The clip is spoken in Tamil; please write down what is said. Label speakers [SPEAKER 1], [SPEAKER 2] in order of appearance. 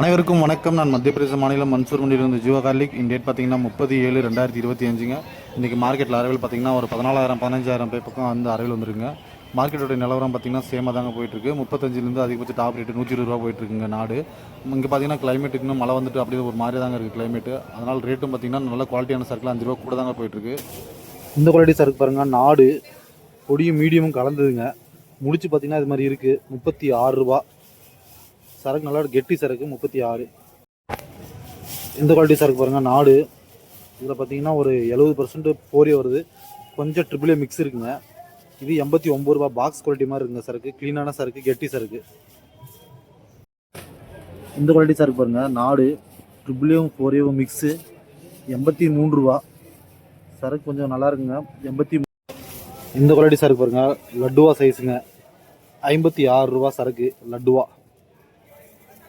[SPEAKER 1] அனைவருக்கும் வணக்கம். நான் மத்திய பிரதேச மாநிலம் மன்சூர் மண்டியிலிருந்து ஜீவா கார்லிக். இந்த டேட் பார்த்தீங்கன்னா முப்பது ஏழு ரெண்டாயிரத்தி இருபத்தி அஞ்சுங்க. இன்றைக்கி மார்க்கெட்டில் அரைவில் பார்த்தீங்கன்னா ஒரு பதினாலாயிரம் பதினஞ்சாயிரம் பேர் பக்கம் வந்து அரைவில் வந்துருங்க. மார்க்கெட்டோட நிலவரம் பார்த்தீங்கன்னா சேமாக தாங்க போயிட்டுருக்கு. முப்பத்தஞ்சிலேருந்து அதிகபட்ச டாப் ரேட்டு நூற்றி இருபது ரூபா போயிட்டுருக்குங்க நாடு. இங்கே பார்த்தீங்கன்னா climate இன்னும் மழை வந்துட்டு அப்படியே ஒரு மாதிரி தாங்க இருக்குது கிளைமேட்டு அதனால் ரேட்டும் பார்த்தீங்கன்னா நல்ல குவாலிட்டியான சரக்கில் அஞ்சு ரூபா கூட தாங்க போயிட்டுருக்கு. இந்த குவாலிட்டி சரக்கு பாருங்க நாடு பொடியும் மீடியமும் கலந்ததுங்க. முடிச்சு பார்த்தீங்கன்னா இது மாதிரி இருக்குது முப்பத்தி ஆறு ரூபா. சரக்கு நல்லா கெட்டி சரக்கு முப்பத்தி ஆறு. இந்த குவாலிட்டி சரக்கு பாருங்கள் நாடு இதில் பார்த்தீங்கன்னா ஒரு எழுபது பர்சன்ட் போரி வருது. கொஞ்சம் ட்ரிபிளே மிக்ஸ் இருக்குங்க. இது எண்பத்தி ஒம்பது ரூபா பாக்ஸ் குவாலிட்டி மாதிரி இருக்குங்க சரக்கு. க்ளீனான சரக்கு கெட்டி சரக்கு. இந்த குவாலிட்டி சரக்கு பாருங்கள் நாடு ட்ரிபிளையும் ஃபோரியும் மிக்ஸு எண்பத்தி மூணு ரூபா. சரக்கு கொஞ்சம் நல்லா இருக்குங்க. எண்பத்தி இந்த குவாலிட்டி சரக்கு பாருங்கள் லட்டுவா சைஸுங்க ஐம்பத்தி ஆறு ரூபா சரக்கு லட்டுவா.